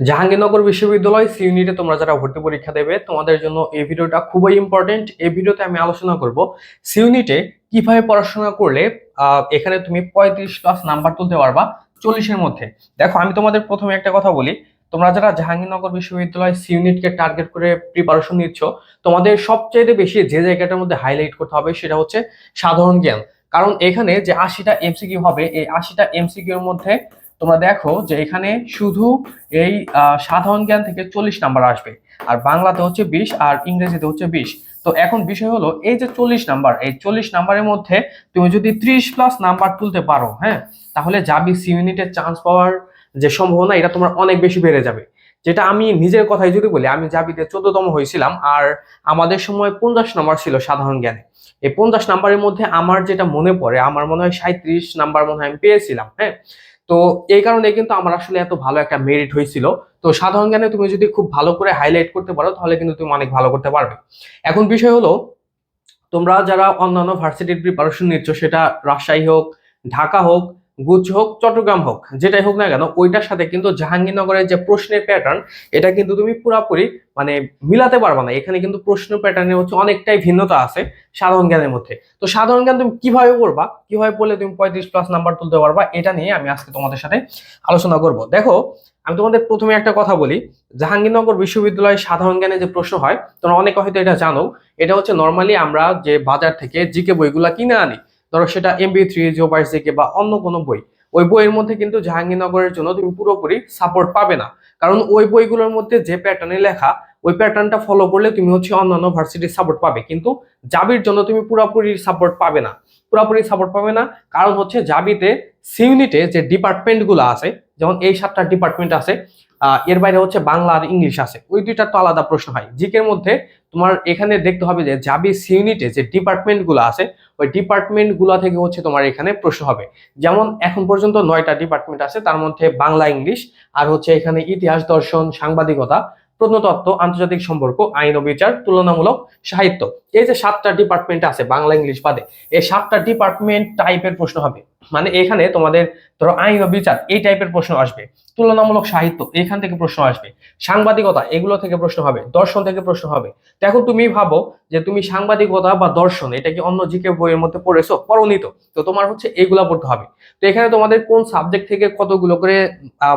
জাহাঙ্গীরনগর বিশ্ববিদ্যালয় সি ইউনিটে তোমরা যারা ভর্তি পরীক্ষা দেবে, তোমাদের জন্য এই ভিডিওটা খুবই ইম্পর্টেন্ট এই ভিডিওতে আমি আলোচনা করব সি ইউনিটে কীভাবে পড়াশোনা করলে এখানে তুমি পঁয়ত্রিশ প্লাস নাম্বার তুলতে পারবা চল্লিশের মধ্যে। দেখো, আমি তোমাদের প্রথমে একটা কথা বলি, তোমরা যারা জাহাঙ্গীরনগর বিশ্ববিদ্যালয় সি ইউনিটকে টার্গেট করে প্রিপারেশন নিচ্ছ, তোমাদের সবচাইতে বেশি যে জায়গাটার মধ্যে হাইলাইট করতে হবে সেটা হচ্ছে সাধারণ জ্ঞান। কারণ এখানে যে আশিটা এমসিকিউ হবে, এই আশিটা এমসিকিউর মধ্যে তোমরা দেখো যে এখানে শুধু এই সাধারণ জ্ঞান থেকে চল্লিশ নাম্বার আসবে, আর বাংলাতে হচ্ছে বিশ, আর ইংরেজিতে হচ্ছে বিশ। তো এখন বিষয় হলো, এই যে চল্লিশ নাম্বার, এই চল্লিশ নাম্বারের মধ্যে তুমি যদি ত্রিশ প্লাস নাম্বার তুলতে পারো হ্যাঁ তাহলে যাবি সি ইউনিটের চান্স পাওয়ার যে সম্ভাবনা, এটা তোমার অনেক বেশি বেড়ে যাবে। যেটা আমি নিজের কথাই যদি বলি, আমি জাবিতে চোদ্দতম হয়েছিলাম আর আমাদের সময় পঞ্চাশ নম্বর ছিল সাধারণ জ্ঞানে। এই পঞ্চাশ নাম্বারের মধ্যে আমার যেটা মনে পড়ে, আমার মনে হয় সাঁত্রিশ নাম্বার মনে হয় আমি পেয়েছিলাম হ্যাঁ? তো এই কারণে কিন্তু আমার আসলে এত ভালো একটা মেরিট হয়েছিল। তো সাধারণ জ্ঞানে তুমি যদি খুব ভালো করে হাইলাইট করতে পারো, তাহলে কিন্তু তুমি অনেক ভালো করতে পারবে। এখন বিষয় হলো, তোমরা যারা অন্যান্য ভার্সিটির প্রিপারেশন নিচ্ছ, সেটা রাজশাহী হোক, ঢাকা হোক গুচ্ছ হোক, চট্টগ্রাম হোক, যেটাই হোক না কেন, ওইটার সাথে কিন্তু জাহাঙ্গীরনগরের যে প্রশ্নের প্যাটার্ন এটা কিন্তু তুমি পুরাপুরি মানে মিলাতে পারবে না। এখানে কিন্তু প্রশ্ন প্যাটার্নে হচ্ছে অনেকটাই ভিন্নতা আছে সাধারণ জ্ঞানের মধ্যে। তো সাধারণ জ্ঞান তুমি কীভাবে করবা কীভাবে পড়লে তুমি পঁয়ত্রিশ প্লাস নাম্বার তুলতে পারবা? এটা নিয়ে আমি আজকে তোমাদের সাথে আলোচনা করব। দেখো, আমি তোমাদের প্রথমে একটা কথা বলি। জাহাঙ্গীরনগর বিশ্ববিদ্যালয়ে সাধারণ জ্ঞানে যে প্রশ্ন হয়, তোমরা অনেকে হয়তো এটা জানো। এটা হচ্ছে নর্মালি আমরা যে বাজার থেকে জিকে বইগুলা কিনে আনি ধরো সেটা এমবি থ্রি জোবাইস জিকে বা অন্য কোনো বই, ওই বইয়ের মধ্যে কিন্তু জাহাঙ্গীরনগরের জন্য তুমি পুরোপুরি সাপোর্ট পাবে না। কারণ ওই বইগুলোর মধ্যে যে প্যাটার্নে লেখা, ওই প্যাটার্নটা ফলো করলে তুমি হচ্ছে অন্যান্য ভার্সিটির সাপোর্ট পাবে। কিন্তু জাবির জন্য তুমি পুরোপুরি সাপোর্ট পাবে না। পুরোপুরি সাপোর্ট পাবে না, কারণ হচ্ছে জাবিতে সিউনিটে যে ডিপার্টমেন্টগুলো আছে, যেমন এই সাতটা ডিপার্টমেন্ট আছে এর বাইরে হচ্ছে বাংলা আর ইংলিশ আছে। ওই দুইটা তো আলাদা প্রশ্ন হয়। জিকের মধ্যে তোমার এখানে দেখতে হবে যে জাবি সিউনিটে যে ডিপার্টমেন্টগুলো আছে, ওই ডিপার্টমেন্টগুলো থেকে হচ্ছে তোমার এখানে প্রশ্ন হবে। যেমন এখন পর্যন্ত নয়টা ডিপার্টমেন্ট আছে, তার মধ্যে বাংলা, ইংলিশ আর হচ্ছে এখানে ইতিহাস, দর্শন, সাংবাদিকতা, প্রত্নতত্ত্ব, আন্তর্জাতিক সম্পর্ক, আইন ও বিচার, তুলনামূলক সাহিত্য। এই যে সাতটা ডিপার্টমেন্ট আছে বাংলা, ইংলিশ বাদে, এই সাতটা ডিপার্টমেন্ট টাইপের প্রশ্ন হবে। মানে এখানে তোমাদের ধরো আইন ও বিচার, এই টাইপের প্রশ্ন আসবে। তুলনামূলক সাহিত্য, এখান থেকে প্রশ্ন আসবে। সাংবাদিকতা, এগুলো থেকে প্রশ্ন হবে। দর্শন থেকে প্রশ্ন হবে। তো এখন তুমি ভাবো যে তুমি সাংবাদিকতা বা দর্শন, এটা কি অন্য জিকে বইয়ের মধ্যে পড়েছো? পরনিত তো। তোমার হচ্ছে এইগুলা পড়তে হবে। তো এখানে তোমাদের কোন সাবজেক্ট থেকে কতগুলো করে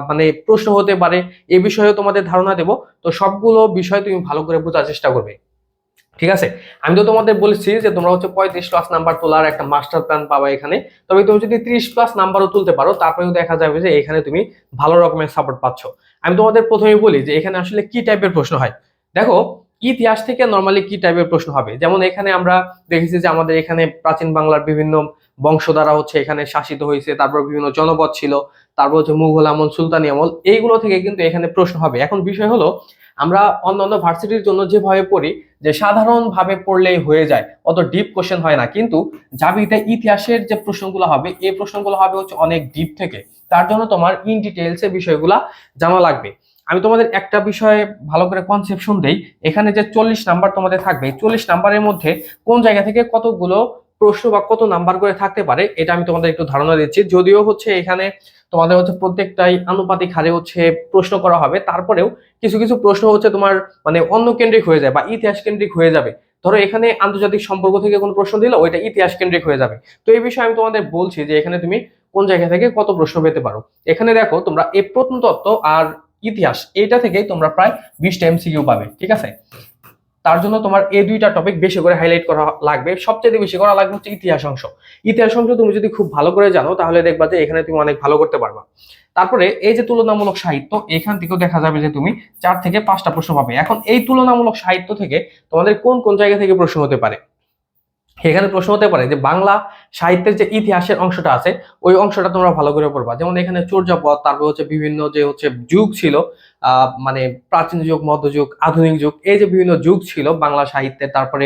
মানে প্রশ্ন হতে পারে, এ বিষয়ে তোমাদের ধারণা দেবো। তো সবগুলো বিষয় তুমি ভালো করে বোঝার চেষ্টা করবে। ঠিক আছে? আমি তো তোমাদের বলেছি যে তোমরা হচ্ছে পঁয়ত্রিশ প্লাস নাম্বার তোলার একটা মাস্টার প্ল্যান পাবা এখানে। তবে তুমি যদি ত্রিশ প্লাস নাম্বারও তুলতে পারো তারপরেও দেখা যাবে যে এখানে তুমি ভালো রকমের সাপোর্ট পাচ্ছ। আমি তোমাদের প্রথমে বলি যে এখানে আসলে কি টাইপের প্রশ্ন হয়। দেখো, ইতিহাস থেকে নর্মালি কি টাইপের প্রশ্ন হবে? যেমন এখানে আমরা দেখেছি যে আমাদের এখানে প্রাচীন বাংলার বিভিন্ন বংশ দ্বারা হচ্ছে এখানে শাসিত হয়েছে, তারপর বিভিন্ন জনপদ ছিল, তারপর হচ্ছে মুঘল আমল, সুলতানি আমল, এইগুলো থেকে কিন্তু এখানে প্রশ্ন হবে। এখন বিষয় হলো, আমরা অন্যান্য ভার্সিটির জন্য যেভাবে পড়ি, যে সাধারণভাবে পড়লেই হয়ে যায়, অত ডিপ কোশ্চেন হয় না। কিন্তু জাবিতে ইতিহাসের যে প্রশ্নগুলো হবে, এই প্রশ্নগুলো হবে হচ্ছে অনেক ডিপ থেকে। তার জন্য তোমার ইন ডিটেলস বিষয়গুলা জানা লাগবে। আমি তোমাদের একটা বিষয়ে ভালো করে কনসেপশন দেই। এখানে যে চল্লিশ নাম্বার তোমাদের থাকবে চল্লিশ নাম্বারের মধ্যে কোন জায়গা থেকে কতগুলো প্রশ্ন বা কত নাম্বার করে থাকতে পারে, এটা আমি তোমাদের একটু ধারণা দিচ্ছি। যদিও হচ্ছে এখানে তোমাদের হচ্ছে প্রত্যেকটাই আনুপাতিক হারে হচ্ছে প্রশ্ন করা হবে, তারপরেও কিছু কিছু প্রশ্ন হচ্ছে তোমার মানে অন্য কেন্দ্রিক হয়ে যায় বা ইতিহাস কেন্দ্রিক হয়ে যাবে। ধরো এখানে আন্তর্জাতিক সম্পর্ক থেকে কোনো প্রশ্ন দিলে, ওইটা ইতিহাস কেন্দ্রিক হয়ে যাবে। তো এই বিষয়ে আমি তোমাদের বলছি যে এখানে তুমি কোন জায়গা থেকে কত প্রশ্ন পেতে পারো। এখানে দেখো তোমরা এই প্রত্নতত্ত্ব আর ইতিহাস, এটা থেকেই তোমরা প্রায় বিশটা এমসিকিউ পাবে, ঠিক আছে? তার জন্য তোমার এই দুইটা টপিক বেশি করে হাইলাইট করা লাগবে। সবচেয়ে বেশি করা লাগবে হচ্ছে ইতিহাস অংশ। ইতিহাস অংশ তুমি যদি খুব ভালো করে জানো, তাহলে দেখবা যে এখানে তুমি অনেক ভালো করতে পারবা। তারপরে এই যে তুলনামূলক সাহিত্য, এখান থেকেও দেখা যাবে যে তুমি চার থেকে পাঁচটা প্রশ্ন পাবে। এখন এই তুলনামূলক সাহিত্য থেকে তোমাদের কোন কোন জায়গা থেকে প্রশ্ন হতে পারে? এখানে প্রশ্ন হতে পারে যে বাংলা সাহিত্যের যে ইতিহাসের অংশটা আছে, ওই অংশটা তোমরা ভালো করে পড়বা। যেমন এখানে চর্যাপদ তারপর হচ্ছে বিভিন্ন যে হচ্ছে যুগ ছিল মানে প্রাচীন যুগ মধ্যযুগ আধুনিক যুগ, এই যে বিভিন্ন যুগ ছিল বাংলা সাহিত্যে, তারপরে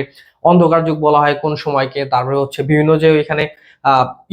অন্ধকার যুগ বলা হয় কোন সময়কে, তারপরে হচ্ছে বিভিন্ন যে এখানে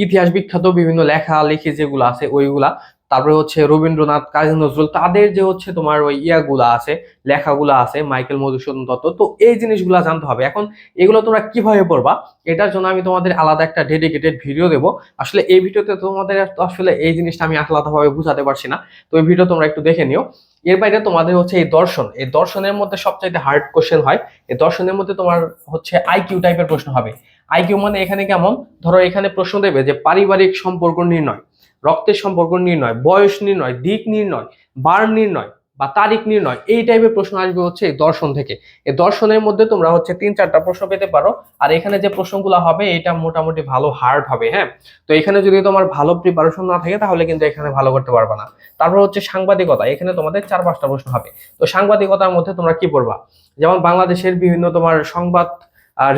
ইতিহাস বিখ্যাত বিভিন্ন লেখা লেখি যেগুলো আছে, ওইগুলা, তারপরে হচ্ছে রবীন্দ্রনাথ, কাজী নজরুল, তাদের যে হচ্ছে তোমার ওই ইয়াগুলা আছে, লেখাগুলা আছে, মাইকেল মধুসূদন দত্ত, তো এই জিনিসগুলা জানতে হবে। এখন এগুলো তোমরা কীভাবে পড়বা, এটার জন্য আমি তোমাদের আলাদা একটা ডেডিকেটেড ভিডিও দেবো। আসলে এই ভিডিওতে তোমাদের আসলে এই জিনিসটা আমি আলাদাভাবে বুঝাতে পারছি না, তো এই ভিডিও তোমরা একটু দেখে নিও। এর বাইরে তোমাদের হচ্ছে এই দর্শন। এই দর্শনের মধ্যে সবচাইতে হার্ড কোশ্চেন হয়। এই দর্শনের মধ্যে তোমার হচ্ছে আইকিউ টাইপের প্রশ্ন হবে। আইকিউ মানে এখানে কেমন? ধরো এখানে প্রশ্ন দেবে যে পারিবারিক সম্পর্ক নির্ণয়, রক্তের সম্পর্ক নির্ণয়, বয়স নির্ণয়, দিক নির্ণয়, বার নির্ণয়। বা তারিখ নির্ণয়, এই টাইপের প্রশ্ন আসবে হচ্ছে এই দর্শন থেকে। এই দর্শনের মধ্যে তোমরা হচ্ছে তিন, চারটা প্রশ্ন পেতে পারো। আর এখানে যে প্রশ্নগুলো হবে, এটা মোটামুটি ভালো হার্ড হবে হ্যাঁ? তো এখানে যদি তোমার ভালো প্রিপারেশন না থাকে, তাহলে কিন্তু এখানে ভালো করতে পারবে না। তারপর হচ্ছে সাংবাদিকতা, এখানে তোমাদের চার, পাঁচটা প্রশ্ন হবে। তো সাংবাদিকতার মধ্যে তোমরা কি পড়বা? যেমন বাংলাদেশের বিভিন্ন তোমার সংবাদ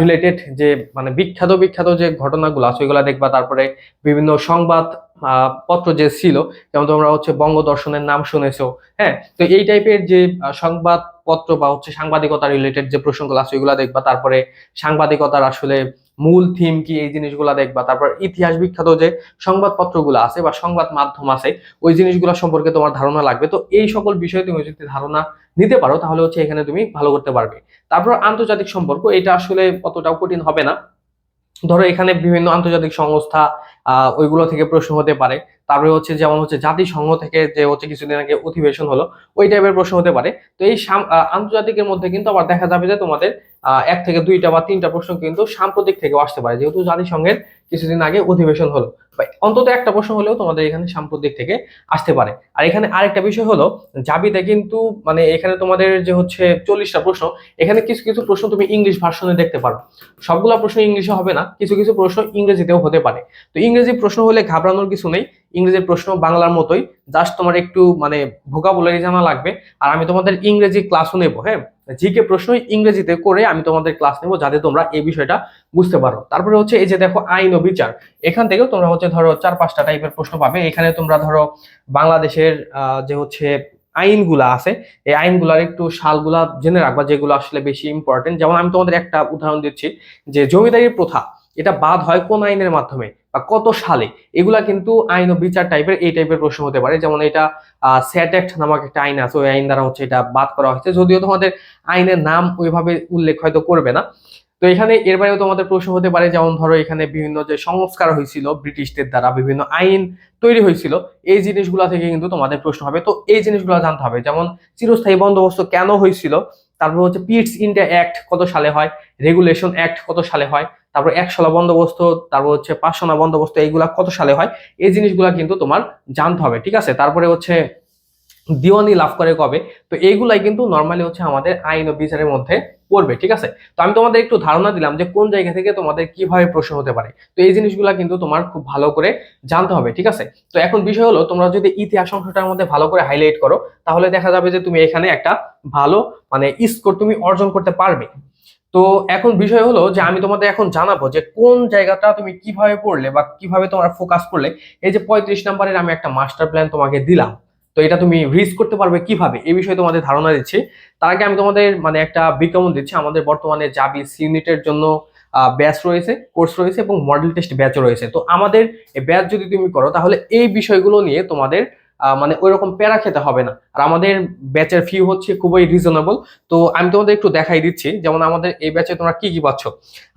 রিলেটেড যে মানে বিখ্যাত বিখ্যাত যে ঘটনাগুলো আছে, ওইগুলো দেখবা। তারপরে বিভিন্ন সংবাদ পত্র যে ছিল, যেমন তোমরা হচ্ছে বঙ্গদর্শনের নাম শুনেছো হ্যাঁ? তো এই টাইপের যে সংবাদ সংবাদপত্র বা হচ্ছে সাংবাদিকতা রিলেটেড যে প্রসঙ্গগুলো আছে, ওইগুলো দেখবা। তারপরে সাংবাদিকতার আসলে মূল থিম কি, এই জিনিসগুলো দেখবা। তারপর ইতিহাস বিখ্যাত যে সংবাদপত্রগুলো আছে বা সংবাদ মাধ্যম আছে, ওই জিনিসগুলো সম্পর্কে তোমার ধারণা লাগবে। তো এই সকল বিষয়ে তুমি যদি ধারণা নিতে পারো, তাহলে হচ্ছে এখানে তুমি ভালো করতে পারবে। তারপর আন্তর্জাতিক সম্পর্ক, এটা আসলে অতটাও কঠিন হবে না। ধরো এখানে বিভিন্ন আন্তর্জাতিক সংস্থা ওইগুলো থেকে প্রশ্ন হতে পারে। তারপরে হচ্ছে যেমন হচ্ছে জাতিসংঘ থেকে যে হচ্ছে কিছুদিন আগে অধিবেশন হলো, ওই টাইপের প্রশ্ন হতে পারে। তো এই আন্তর্জাতিকের মধ্যে কিন্তু আবার দেখা যাবে যে তোমাদের এক থেকে দুইটা বা তিনটা প্রশ্ন কিন্তু সাম্প্রতিক থেকেও আসতে পারে, যেহেতু জাতিসংঘের কিছুদিন আগে অধিবেশন হলো। অন্তত একটা প্রশ্ন হলেও তোমাদের এখানে সাম্প্রতিক থেকে আসতে পারে। আর এখানে আরেকটা বিষয় হলো জাবিতে কিন্তু মানে এখানে তোমাদের যে হচ্ছে চল্লিশটা প্রশ্ন, এখানে কিছু কিছু প্রশ্ন তুমি ইংলিশ ভার্সনে দেখতে পারো। সবগুলা প্রশ্ন ইংলিশে হবে না, কিছু কিছু প্রশ্ন ইংরেজিতেও হতে পারে। তো ইংরেজি প্রশ্ন হলে ঘাবড়ানোর কিছু নেই ইংরেজির প্রশ্ন বাংলার মতোই। জাস্ট তোমার একটু মানে ভোকাবুলারি জানা লাগবে। আর আমি তোমাদের ইংরেজি ক্লাসও নেব হ্যাঁ? জিকে প্রশ্ন ইংরেজিতে করে আমি তোমাদের ক্লাস নেব যাতে তোমরা এই বিষয়টা বুঝতে পারো। তারপরে হচ্ছে এই যে দেখো, আইন ও বিচার। এখান থেকেও তোমরা হচ্ছে ধরো চার পাঁচটা টাইপের প্রশ্ন পাবে। এখানে তোমরা ধরো বাংলাদেশের যে হচ্ছে আইনগুলা আছে, এই আইনগুলার একটু সালগুলা জেনে রাখবা, যেগুলো আসলে বেশি ইম্পর্টেন্ট যেমন আমি তোমাদের একটা উদাহরণ দিচ্ছি, যে জমিদারি প্রথা, এটা বাদ হয় কোন আইনের মাধ্যমে? বা কত সালে, এগুলা কিন্তু আইন ও বিচার টাইপের এই টাইপের প্রশ্ন হতে পারে। যেমন এটা স্যাট অ্যাক্ট নামক একটা আইন আছে, ওই আইন দ্বারা হচ্ছে এটা বাদ করা হয়েছে। যদিও তোমাদের আইনের নাম ওইভাবে উল্লেখ হয়তো করবে না। তো এখানে এর বাইরেও তোমাদের প্রশ্ন হতে পারে, যেমন ধরো এখানে বিভিন্ন যে সংস্কার হয়েছিল ব্রিটিশদের দ্বারা, বিভিন্ন আইন তৈরি হয়েছিল, এই জিনিসগুলো থেকে কিন্তু তোমাদের প্রশ্ন হবে। তো এই জিনিসগুলো জানতে হবে, যেমন চিরস্থায়ী বন্দোবস্ত কেন হয়েছিল? তারপর হচ্ছে পিটস ইন্ডিয়া অ্যাক্ট কত সালে হয়? রেগুলেশন অ্যাক্ট কত সালে হয়? তারপর একশলা বন্দোবস্ত, তারপর হচ্ছে পাঁচশোনা বন্দোবস্ত, এইগুলা কত সালে হয়? এই জিনিসগুলা কিন্তু তোমার জানতে হবে, ঠিক আছে? তারপরে হচ্ছে দিওয়ানি লাভ করে কবে? তো এইগুলাই কিন্তু নর্মালি হচ্ছে আমাদের আইন ও বিচারের মধ্যে পড়বে ঠিক আছে? তো আমি তোমাদের একটু ধারণা দিলাম যে কোন জায়গা থেকে তোমাদের কীভাবে প্রশ্ন হতে পারে। তো এই জিনিসগুলা কিন্তু তোমার খুব ভালো করে জানতে হবে, ঠিক আছে? তো এখন বিষয় হলো, তোমরা যদি ইতিহাস অংশটার মধ্যে ভালো করে হাইলাইট করো, তাহলে দেখা যাবে যে তুমি এখানে একটা ভালো মানে স্কোর তুমি অর্জন করতে পারবে। তো এখন বিষয় হলো যে আমি তোমাদের এখন জানাব যে কোন জায়গাটা তুমি কীভাবে পড়লে বা কীভাবে তোমার ফোকাস করলে। এই যে পঁয়ত্রিশ নাম্বারের আমি একটা মাস্টার প্ল্যান তোমাকে দিলাম। তো এটা তুমি রিচ করতে পারবে কীভাবে? এই বিষয়ে তোমাদের ধারণা দিচ্ছি। তার আগে আমি তোমাদের মানে একটা বিজ্ঞাপন দিচ্ছি। আমাদের বর্তমানে জাবি ইউনিটের জন্য ব্যাচ রয়েছে কোর্স রয়েছে এবং মডেল টেস্ট ব্যাচও রয়েছে। তো আমাদের ব্যাচ যদি তুমি করো, তাহলে এই বিষয়গুলো নিয়ে তোমাদের মানে ওইরকম প্যারা খেতে হবে না। আর আমাদের ব্যাচের ফি হচ্ছে খুবই রিজনেবল তো আমি তোমাদের একটু দেখাই দিচ্ছি। যেমন আমাদের এই ব্যাচে তোমরা কি কি পাচ্ছ?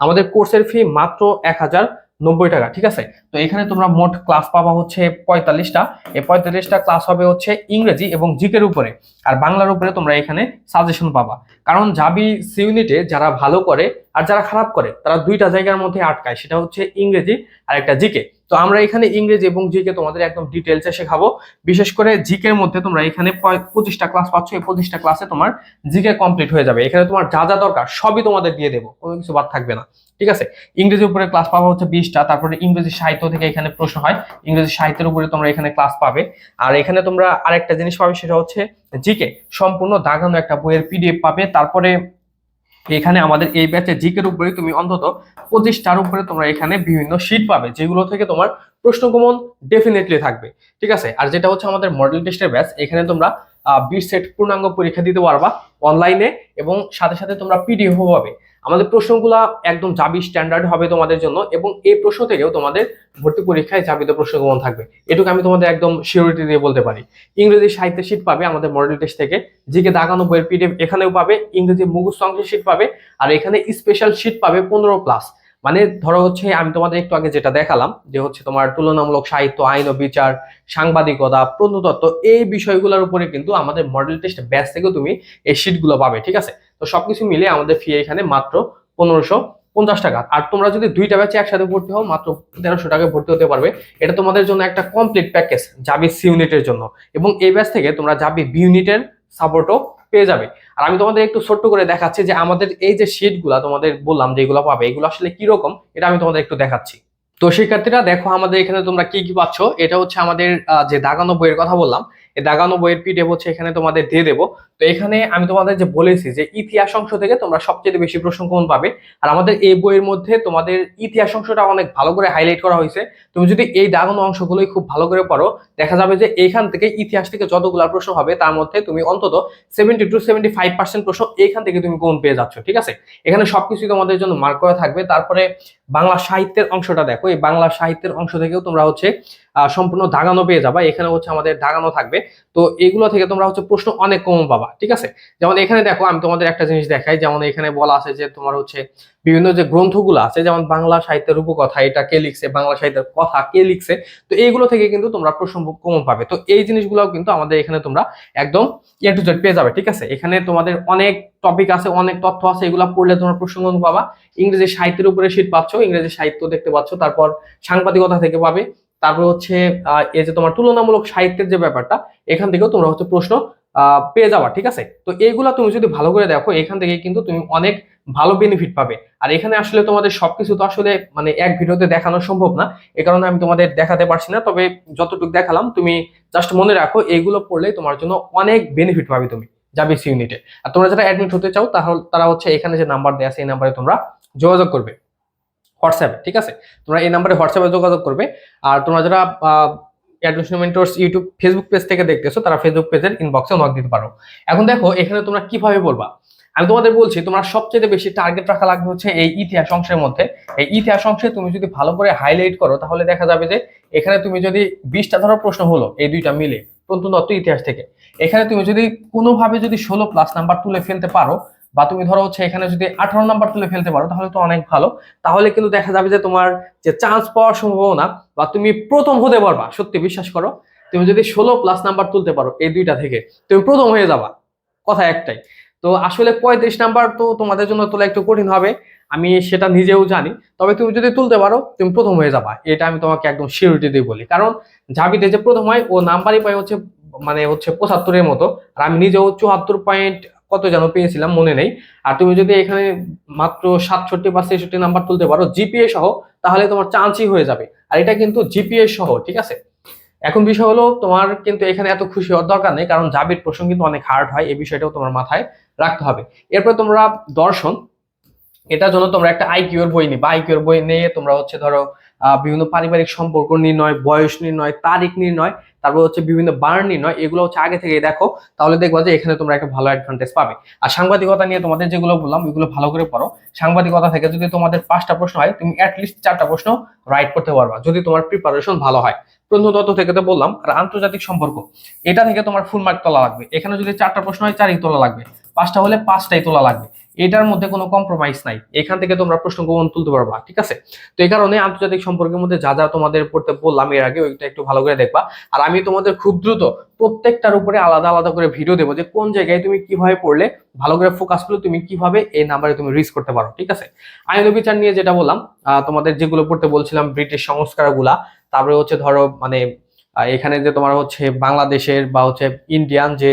আমাদের কোর্সের ফি মাত্র এক হাজার নব্বই টাকা, ঠিক আছে? তো এখানে তোমরা মোট ক্লাস পাবা হচ্ছে পঁয়তাল্লিশটা। এই পঁয়তাল্লিশটা ক্লাস হবে হচ্ছে ইংরেজি এবং জিকের উপরে। আর বাংলার উপরে তোমরা এখানে সাজেশন পাবা। কারণ জাবি সি ইউনিটে যারা ভালো করে আর যারা খারাপ করে, তারা দুইটা জায়গার মধ্যে আটকায়। সেটা হচ্ছে ইংরেজি আর একটা জিকে তো আমরা এখানে ইংরেজি এবং জিকে তোমাদের একদম ডিটেলসে শেখাবো। বিশেষ করে জিকের মধ্যে তোমরা এখানে পঁচিশটা ক্লাস পাচ্ছ। এই পঁচিশটা ক্লাসে তোমার জিকে কমপ্লিট হয়ে যাবে। এখানে তোমার যা যা দরকার সবই তোমাদের দিয়ে দেবো। কোনো কিছু বাদ থাকবে না। ঠিক আছে? ইংরেজির উপরে ক্লাস পাবা হচ্ছে বিশটা, তারপরে ইংরেজি সাহিত্য থেকে এখানে প্রশ্ন হয়। ইংরেজি সাহিত্যের উপরে তোমরা এখানে ক্লাস পাবে। আর এখানে তোমরা আরেকটা জিনিস পাবে, সেটা হচ্ছে জিকে সম্পূর্ণ দাগানো একটা বইয়ের পিডিএফ পাবে। তারপরে এখানে আমাদের এই ব্যাচে জিকের উপরে তুমি অন্তত পঁচিশটার উপরে তোমরা এখানে বিভিন্ন শীট পাবে, যেগুলো থেকে তোমার প্রশ্ন কমন ডেফিনেটলি থাকবে। ঠিক আছে? আর যেটা হচ্ছে আমাদের মডেল টেস্টের ব্যাচ এখানে তোমরা বিশ সেট পূর্ণাঙ্গ পরীক্ষা দিতে পারবা অনলাইনে এবং সাথে সাথে তোমরা পিডিএফও পাবে। আমাদের প্রশ্নগুলা একদম জাবি স্ট্যান্ডার্ড হবে তোমাদের জন্য এবং এই প্রশ্ন থেকেও তোমাদের ভর্তি পরীক্ষায় জাবিত প্রশ্ন কমন থাকবে। এটুকু আমি তোমাদের একদম সিওরিটি দিয়ে বলতে পারি। ইংরেজি সাহিত্যের শীট পাবে আমাদের মডেল টেস্ট থেকে, জিকে দাগানো বইয়ের পিডিএফ এখানেও পাবে, ইংরেজি মুখস্থ অংশের শীট পাবে, আর এখানে স্পেশাল শীট পাবে পনেরো প্লাস মানে ধরো হচ্ছে আমি তোমাদের একটু আগে যেটা দেখালাম, যে হচ্ছে তোমার তুলনামূলক সাহিত্য, আইন ও বিচার, সাংবাদিকতা, প্রত্নতত্ত্ব, এই বিষয়গুলোর উপরে কিন্তু আমাদের মডেল টেস্ট ব্যাচ থেকেও তুমি এই শিটগুলো পাবে, ঠিক আছে? তো সবকিছু মিলিয়ে আমাদের ফি এখানে মাত্র পনেরোশো পঞ্চাশ টাকা। আর তোমরা যদি দুইটা ব্যাচে একসাথে ভর্তি হও, মাত্র তেরোশো টাকায় ভর্তি হতে পারবে। এটা তোমাদের জন্য একটা কমপ্লিট প্যাকেজ যাবি সি ইউনিটের জন্য। এবং এই ব্যাচ থেকে তোমরা যাবি বি ইউনিটের সাপোর্টও পেয়ে যাবে। আর আমি তোমাদের একটু ছোট্ট করে দেখাচ্ছি যে আমাদের এই যে শিটগুলা তোমাদের বললাম যে এগুলো পাবে, এগুলো আসলে কীরকম, এটা আমি তোমাদের একটু দেখাচ্ছি। তো শিক্ষার্থীরা, দেখো আমাদের এখানে তোমরা কি কি পাচ্ছ? এটা হচ্ছে আমাদের যে দাগানো বইয়ের কথা বললাম দাগানো বইয়ের পিডিএফ হচ্ছে এখানে তোমাদের দিয়ে দেবো। তো এখানে আমি তোমাদের যে বলেছি যে ইতিহাস অংশ থেকে তোমরা সবচেয়ে বেশি প্রশ্ন কোন পাবে। আর আমাদের এই বইয়ের মধ্যে তোমাদের ইতিহাস অংশটা অনেক ভালো করে হাইলাইট করা হয়েছে। তুমি যদি এই দাগানো অংশগুলোই খুব ভালো করে পড়ো, দেখা যাবে যে এখান থেকে ইতিহাস থেকে যতগুলো প্রশ্ন হবে, তার মধ্যে তুমি অন্তত seventy two seventy five percent প্রশ্ন এখান থেকে তুমি কোন পেয়ে যাচ্ছ, ঠিক আছে? এখানে সবকিছুই তোমাদের জন্য মার্ক করা থাকবে। তারপরে বাংলা সাহিত্যের অংশটা দেখো। এই বাংলা সাহিত্যের অংশ থেকেও তোমরা হচ্ছে সম্পূর্ণ দাগানো পেয়ে যাবা। এখানে হচ্ছে আমাদের দাগানো থাকবে। তো এগুলো থেকে তোমরা হচ্ছে প্রশ্ন অনেক কম পাবা, ঠিক আছে? যেমন এখানে দেখো, আমি তোমাদের একটা জিনিস দেখাই। যেমন এখানে বলা আছে যে তোমার হচ্ছে বিভিন্ন যে গ্রন্থগুলো আছে, যেমন বাংলা সাহিত্যের রূপকথা, এটা কে লিখছে, বাংলা সাহিত্যের কথা কে লিখছে, তো এইগুলো থেকে কিন্তু তোমরা প্রশ্ন কমন পাবে। তো এই জিনিসগুলোও কিন্তু আমাদের এখানে তোমরা একদম এ টু জেড পেয়ে যাবে, ঠিক আছে? এখানে তোমাদের অনেক টপিক আছে, অনেক তথ্য আছে, এগুলো পড়লে তোমরা কমন পাবা। ইংরেজি সাহিত্যের উপরে শীট পাচ্ছ, ইংরেজি সাহিত্য দেখতে পাচ্ছ, তারপর সাংবাদিকতা থেকে পাবে। তারপর হচ্ছে এই যে তোমার তুলনামূলক সাহিত্যের যে ব্যাপারটা, এখান থেকেও তোমরা হচ্ছে প্রশ্ন পেয়ে যাওয়া ঠিক আছে? তো এইগুলা তুমি যদি ভালো করে দেখো, এখান থেকে কিন্তু তুমি অনেক ভালো বেনিফিট পাবে। আর এখানে আসলে তোমাদের সবকিছু তো আসলে মানে এক ভিডিওতে দেখানো সম্ভব না, এ কারণে আমি তোমাদের দেখাতে পারছি না, তবে যতটুকু দেখালাম, তুমি জাস্ট মনে রাখো, এইগুলো পড়লে তোমার জন্য অনেক বেনিফিট পাবে তুমি যাবে সি ইউনিটে আর তোমরা যারা অ্যাডমিট হতে চাও, তাহলে তারা হচ্ছে এখানে যে নাম্বার দেওয়া এই নাম্বারে তোমরা যোগাযোগ করবে। হোয়াটসঅ্যাপে, ঠিক আছে? তোমরা এই নাম্বারে হোয়াটসঅ্যাপে যোগাযোগ করবে। আর তোমরা যারা admission mentors YouTube Facebook page থেকে দেখতেছো, তারা ফেসবুক পেজের ইনবক্সে নক দিতে পারো। এখন দেখো, এখানে তোমরা কীভাবে বলবা? আমি তোমাদের বলছি, তোমরা সবচেয়ে বেশি টার্গেট রাখা লাগবে হচ্ছে এই ইতিহাস অংশের মধ্যে। এই ইতিহাস অংশে তুমি যদি ভালো করে হাইলাইট করো, তাহলে দেখা যাবে যে এখানে তুমি যদি বিশটা ধরো প্রশ্ন হলো, এই দুইটা মিলে প্রত্নতত্ত্ব ইতিহাস থেকে। এখানে তুমি যদি কোনোভাবে যদি ষোলো প্লাস নাম্বার তুলে ফেলতে পারো বা তুমি ধরো হচ্ছে এখানে যদি আঠারো নাম্বার তুলে ফেলতে পারো, তাহলে তো অনেক ভালো। তাহলে কিন্তু দেখা যাবে যে তোমার যে চান্স পাওয়ার সম্ভাবনা বা তুমি প্রথম হতে পারবা, সত্যি বিশ্বাস করো। তুমি যদি ষোলো প্লাস নাম্বার তুলতে পারো এই দুইটা থেকে, তুমি প্রথম হয়ে যাবা। কথা একটাই। তো আসলে পঁয়ত্রিশ নাম্বার তো তোমাদের জন্য তোলা একটু কঠিন হবে, আমি সেটা নিজেও জানি। তবে তুমি যদি তুলতে পারো, তুমি প্রথম হয়ে যাবা। এটা আমি তোমাকে একদম সিউরিটি দিয়ে বলি। কারণ জাবিতে যে প্রথম হয়, ও নাম্বারই পায় হচ্ছে মানে হচ্ছে পঁচাত্তরের মতো। আর আমি নিজেও চুয়াত্তর পয়েন্ট কত যেন পেয়েছিলাম, মনে নেই। আর তুমি যদি এখানে মাত্র সাতষট্টি বা ছেষট্টি নাম্বার তুলতে পারো জিপিএ সহ, তাহলে তোমার চান্সই হয়ে যাবে। আর এটা কিন্তু জিপিএ সহ, ঠিক আছে? এখন বিষয় হলো, তোমার কিন্তু এখানে এত খুশি হওয়ার দরকার নেই, কারণ জাবির প্রশ্ন কিন্তু অনেক হার্ড হয়, এই বিষয়টাও তোমার মাথায় রাখতে হবে। এরপর তোমরা দর্শন, এটার জন্য তোমরা একটা আইকিউর বই নিবা। আইকিউর বই নিয়ে তোমরা হচ্ছে ধরো বিভিন্ন পারিবারিক সম্পর্ক নির্ণয়, বয়স নির্ণয়, তারিখ নির্ণয়, তারপর হচ্ছে বিভিন্ন বার নির্ণয়, এগুলো হচ্ছে আগে থেকে দেখো, তাহলে দেখবা যে এখানে তোমরা একটা ভালো অ্যাডভান্টেজ পাবে। আর সাংবাদিকতা নিয়ে তোমাদের যেগুলো বললাম, ওইগুলো ভালো করে পড়ো। সাংবাদিকতা থেকে যদি তোমাদের পাঁচটা প্রশ্ন হয়, তুমি অ্যাটলিস্ট চারটা প্রশ্ন রাইট করতে পারবা, যদি তোমার প্রিপারেশন ভালো হয়। প্রত্নতত্ত্ব থেকে তো বললাম, আর আন্তর্জাতিক সম্পর্ক, এটা থেকে তোমার ফুল মার্ক তোলা লাগবে। এখানে যদি চারটা প্রশ্ন হয়, চারই তোলা লাগবে। পাঁচটা হলে পাঁচটাই তোলা লাগবে। এটার মধ্যে কোনো কম্প্রোমাইজ নাই। এখান থেকে তোমরা প্রশ্ন কমন তুলতে পারবা, ঠিক আছে? তো এই কারণে আন্তর্জাতিক সম্পর্কের মধ্যে যা যা তোমাদের পড়তে বললাম এর আগে, ওইটা একটু ভালো করে দেখবা। আর আমি তোমাদের খুব দ্রুত প্রত্যেকটার উপরে আলাদা আলাদা করে ভিডিও দেবো যে কোন জায়গায় তুমি কীভাবে পড়লে ভালো করে ফোকাস করলে তুমি কীভাবে এই নাম্বারে তুমি রিচ করতে পারো, ঠিক আছে? আইন বিচার নিয়ে যেটা বললাম তোমাদের যেগুলো পড়তে বলছিলাম ব্রিটিশ সংস্কারগুলা, তারপরে হচ্ছে ধরো মানে এখানে যে তোমার হচ্ছে বাংলাদেশের বা হচ্ছে ইন্ডিয়ান যে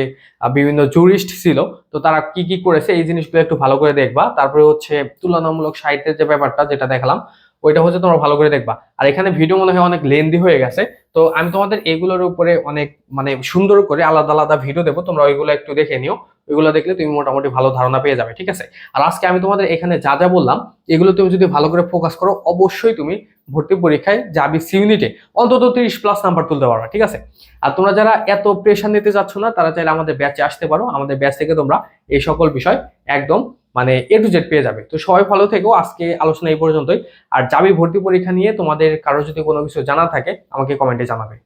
বিভিন্ন জুরিস্ট ছিল, তো তারা কি কি করেছে এই জিনিসগুলো একটু ভালো করে দেখবা। তারপরে হচ্ছে তুলনামূলক সাহিত্যের যে ব্যাপারটা যেটা দেখালাম, ওইটা হচ্ছে তোমরা ভালো করে দেখবা। আর এখানে ভিডিও মনে হয় অনেক লেন্দি হয়ে গেছে, তো আমি তোমাদের এগুলোর উপরে অনেক মানে সুন্দর করে আলাদা আলাদা ভিডিও দেবো, তোমরা ওইগুলো একটু দেখে নিও। ওইগুলো দেখলে তুমি মোটামুটি ভালো ধারণা পেয়ে যাবে, ঠিক আছে? আর আজকে আমি তোমাদের এখানে যা যা বললাম, এগুলো তুমি যদি ভালো করে ফোকাস করো, অবশ্যই তুমি ভর্তি পরীক্ষায় যাবি সি ইউনিটে অন্তত তিরিশ প্লাস নাম্বার তুলতে পারবা, ঠিক আছে? আর তোমরা যারা এত প্রেশার নিতে চাচ্ছ না, তারা চাইলে আমাদের ব্যাচে আসতে পারো। আমাদের ব্যাচ থেকে তোমরা এই সকল বিষয় একদম মানে এ টু জেড পেয়ে যাবে। তো সবাই ভালো থেকো, আজকে আলোচনা এই পর্যন্তই। আর যাবি ভর্তি পরীক্ষা নিয়ে তোমাদের কারও যদি কোনো কিছু জানা থাকে, আমাকে কমেন্টে জানাবে।